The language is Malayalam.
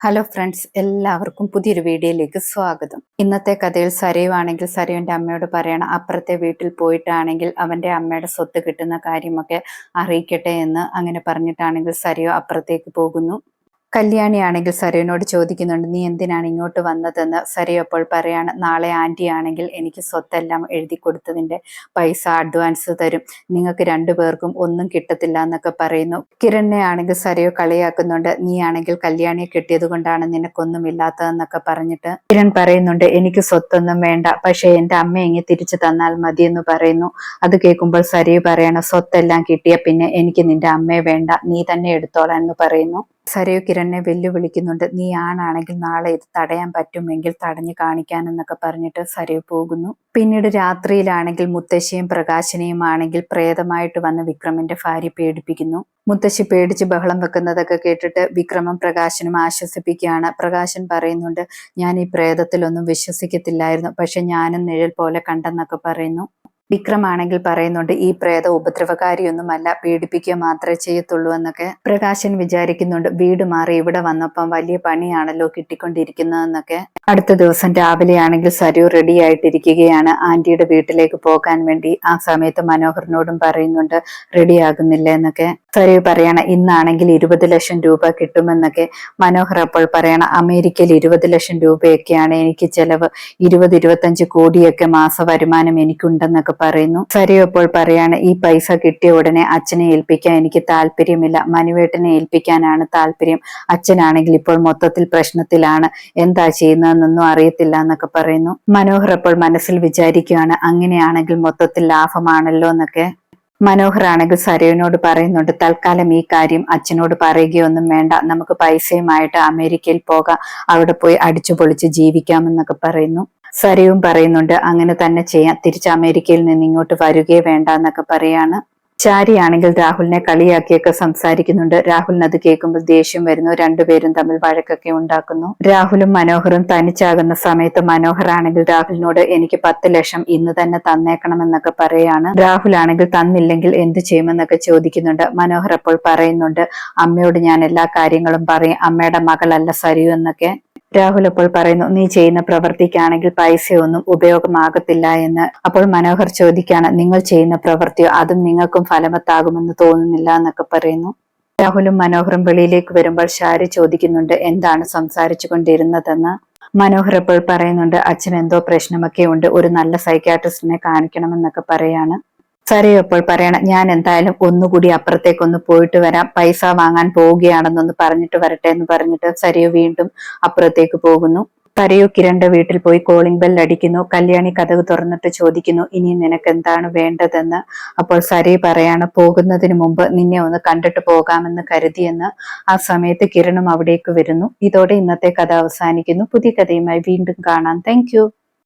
ഹലോ ഫ്രണ്ട്സ് എല്ലാവർക്കും പുതിയൊരു വീഡിയോയിലേക്ക് സ്വാഗതം. ഇന്നത്തെ കഥയിൽ സരയുവാണെങ്കിൽ സരയുവിന്റെ അമ്മയോട് പറയണം അപ്പുറത്തെ വീട്ടിൽ പോയിട്ടാണെങ്കിൽ അവന്റെ അമ്മയുടെ സ്വത്ത് കിട്ടുന്ന കാര്യമൊക്കെ അറിയിക്കട്ടെ എന്ന് അങ്ങനെ പറഞ്ഞിട്ടാണെങ്കിൽ സരയോ അപ്പുറത്തേക്ക് പോകുന്നു. കല്യാണിയാണെങ്കിൽ സരയുനോട് ചോദിക്കുന്നുണ്ട് നീ എന്തിനാണ് ഇങ്ങോട്ട് വന്നതെന്ന്? സരയു അപ്പോൾ പറയാണ് നാളെ ആന്റി ആണെങ്കിൽ എനിക്ക് സ്വത്തെല്ലാം എഴുതി കൊടുത്തതിന്റെ പൈസ അഡ്വാൻസ് തരും. നിങ്ങൾക്ക് രണ്ടു പേർക്കും ഒന്നും കിട്ടത്തില്ല എന്നൊക്കെ പറയുന്നു. കിരണിനെ ആണെങ്കിൽ സരയ കളിയാക്കുന്നുണ്ട് നീ ആണെങ്കിൽ കല്യാണിയെ കിട്ടിയത് കൊണ്ടാണ് നിനക്കൊന്നും ഇല്ലാത്തതെന്നൊക്കെ പറഞ്ഞിട്ട് കിരൺ പറയുന്നുണ്ട് എനിക്ക് സ്വത്തൊന്നും വേണ്ട പക്ഷെ എന്റെ അമ്മ ഇങ്ങനെ തിരിച്ചു തന്നാൽ മതി എന്ന് പറയുന്നു. അത് കേൾക്കുമ്പോൾ സരയു പറയണം സ്വത്തെല്ലാം കിട്ടിയ പിന്നെ എനിക്ക് നിന്റെ അമ്മയെ വേണ്ട നീ തന്നെ എടുത്തോളാം എന്ന് പറയുന്നു. സരയു കിരണിനെ വെല്ലുവിളിക്കുന്നുണ്ട്. നീ ആണാണെങ്കിൽ നാളെ ഇത് തടയാൻ പറ്റുമെങ്കിൽ തടഞ്ഞു കാണിക്കാനെന്നൊക്കെ പറഞ്ഞിട്ട് സരയു പോകുന്നു. പിന്നീട് രാത്രിയിലാണെങ്കിൽ മുത്തശ്ശിയും പ്രകാശനെയും ആണെങ്കിൽ പ്രേതമായിട്ട് വന്ന് വിക്രമിന്റെ ഭാര്യ പേടിപ്പിക്കുന്നു. മുത്തശ്ശി പേടിച്ച് ബഹളം വെക്കുന്നതൊക്കെ കേട്ടിട്ട് വിക്രമം പ്രകാശനും ആശ്വസിപ്പിക്കുകയാണ്. പ്രകാശൻ പറയുന്നുണ്ട് ഞാൻ ഈ പ്രേതത്തിലൊന്നും വിശ്വസിക്കത്തില്ലായിരുന്നു. പക്ഷെ ഞാനും നിഴൽ പോലെ കണ്ടെന്നൊക്കെ പറയുന്നു. വിക്രമാണെങ്കിൽ പറയുന്നുണ്ട് ഈ പ്രേത ഉപദ്രവകാരിയൊന്നുമല്ല പീഡിപ്പിക്കുക മാത്രമേ ചെയ്യത്തുള്ളൂ എന്നൊക്കെ പ്രകാശൻ വിചാരിക്കുന്നുണ്ട്. വീട് മാറി ഇവിടെ വന്നപ്പം വലിയ പണിയാണല്ലോ കിട്ടിക്കൊണ്ടിരിക്കുന്നതെന്നൊക്കെ. അടുത്ത ദിവസം രാവിലെയാണെങ്കിൽ സരു റെഡി ആയിട്ടിരിക്കുകയാണ്. ആന്റിയുടെ വീട്ടിലേക്ക് പോകാൻ വേണ്ടി ആ സമയത്ത് മനോഹറിനോടും പറയുന്നുണ്ട് റെഡി ആകുന്നില്ല എന്നൊക്കെ. സരു പറയണ ഇന്നാണെങ്കിൽ ഇരുപത് ലക്ഷം രൂപ കിട്ടുമെന്നൊക്കെ മനോഹർ അപ്പോൾ പറയണ അമേരിക്കയിൽ ഇരുപത് ലക്ഷം രൂപയൊക്കെയാണ് എനിക്ക് ചെലവ്. ഇരുപത് ഇരുപത്തഞ്ച് കോടിയൊക്കെ മാസ വരുമാനം എനിക്കുണ്ടെന്നൊക്കെ പറയുന്നു. സരു അപ്പോൾ പറയാണ് ഈ പൈസ കിട്ടിയ ഉടനെ അച്ഛനെ ഏൽപ്പിക്കാൻ എനിക്ക് താല്പര്യമില്ല. മനുവേട്ടനെ ഏൽപ്പിക്കാനാണ് താല്പര്യം. അച്ഛനാണെങ്കിൽ ഇപ്പോൾ മൊത്തത്തിൽ പ്രശ്നത്തിലാണ്. എന്താ ചെയ്യുന്നതെന്നൊന്നും അറിയത്തില്ല എന്നൊക്കെ പറയുന്നു. മനോഹർ അപ്പോൾ മനസ്സിൽ വിചാരിക്കുകയാണ് അങ്ങനെയാണെങ്കിൽ മൊത്തത്തിൽ ലാഭമാണല്ലോ എന്നൊക്കെ മനോഹർ ആണെങ്കിൽ സരയുനോട് പറയുന്നുണ്ട് തൽക്കാലം ഈ കാര്യം അച്ഛനോട് പറയുകയൊന്നും വേണ്ട. നമുക്ക് പൈസയുമായിട്ട് അമേരിക്കയിൽ പോകാം. അവിടെ പോയി അടിച്ചു പൊളിച്ച് ജീവിക്കാമെന്നൊക്കെ പറയുന്നു. സരയും പറയുന്നുണ്ട് അങ്ങനെ തന്നെ ചെയ്യാം. തിരിച്ച് അമേരിക്കയിൽ നിന്ന് ഇങ്ങോട്ട് വരികയേ വേണ്ട എന്നൊക്കെ പറയാണ്. ചാരിയാണെങ്കിൽ രാഹുലിനെ കളിയാക്കിയൊക്കെ സംസാരിക്കുന്നുണ്ട്. രാഹുലിന് അത് കേൾക്കുമ്പോൾ ദേഷ്യം വരുന്നു. രണ്ടുപേരും തമ്മിൽ വഴക്കൊക്കെ ഉണ്ടാക്കുന്നു. രാഹുലും മനോഹറും തനിച്ചാകുന്ന സമയത്ത് മനോഹർ ആണെങ്കിൽ രാഹുലിനോട് എനിക്ക് പത്ത് ലക്ഷം ഇന്ന് തന്നെ തന്നേക്കണം എന്നൊക്കെ പറയാണ്. രാഹുൽ ആണെങ്കിൽ തന്നില്ലെങ്കിൽ എന്ത് ചെയ്യുമെന്നൊക്കെ ചോദിക്കുന്നുണ്ട്. മനോഹർ അപ്പോൾ പറയുന്നുണ്ട് അമ്മയോട് ഞാൻ എല്ലാ കാര്യങ്ങളും പറയും. അമ്മയുടെ മകളല്ല സരിയു എന്നൊക്കെ. രാഹുൽ അപ്പോൾ പറയുന്നു നീ ചെയ്യുന്ന പ്രവൃത്തിക്കാണെങ്കിൽ പൈസയൊന്നും ഉപയോഗമാകത്തില്ല എന്ന്. അപ്പോൾ മനോഹർ ചോദിക്കാണ് നിങ്ങൾ ചെയ്യുന്ന പ്രവൃത്തിയോ അതും നിങ്ങൾക്കും ഫലവത്താകുമെന്ന് തോന്നുന്നില്ല എന്നൊക്കെ പറയുന്നു. രാഹുലും മനോഹറും വെളിയിലേക്ക് വരുമ്പോൾ ഷാരി ചോദിക്കുന്നുണ്ട് എന്താണ് സംസാരിച്ചു കൊണ്ടിരുന്നതെന്ന് മനോഹർ അപ്പോൾ പറയുന്നുണ്ട് അച്ഛൻ എന്തോ പ്രശ്നമൊക്കെ ഉണ്ട് ഒരു നല്ല സൈക്കാട്രിസ്റ്റിനെ കാണിക്കണമെന്നൊക്കെ പറയാണ്. സരയു അപ്പോൾ പറയണം ഞാൻ എന്തായാലും ഒന്നുകൂടി അപ്പുറത്തേക്കൊന്ന് പോയിട്ട് വരാം. പൈസ വാങ്ങാൻ പോവുകയാണെന്നൊന്ന് പറഞ്ഞിട്ട് വരട്ടെ എന്ന് പറഞ്ഞിട്ട് സരയു വീണ്ടും അപ്പുറത്തേക്ക് പോകുന്നു. സരയു കിരണിന്റെ വീട്ടിൽ പോയി കോളിംഗ് ബെൽ അടിക്കുന്നു. കല്യാണി കഥക് തുറന്നിട്ട് ചോദിക്കുന്നു ഇനി നിനക്ക് എന്താണ് വേണ്ടതെന്ന്? അപ്പോൾ സരയു പറയാണ് പോകുന്നതിന് മുമ്പ് നിന്നെ ഒന്ന് കണ്ടിട്ട് പോകാമെന്ന് കരുതിയെന്ന് ആ സമയത്ത് കിരണും അവിടേക്ക് വരുന്നു. ഇതോടെ ഇന്നത്തെ കഥ അവസാനിക്കുന്നു. പുതിയ കഥയുമായി വീണ്ടും കാണാം. താങ്ക്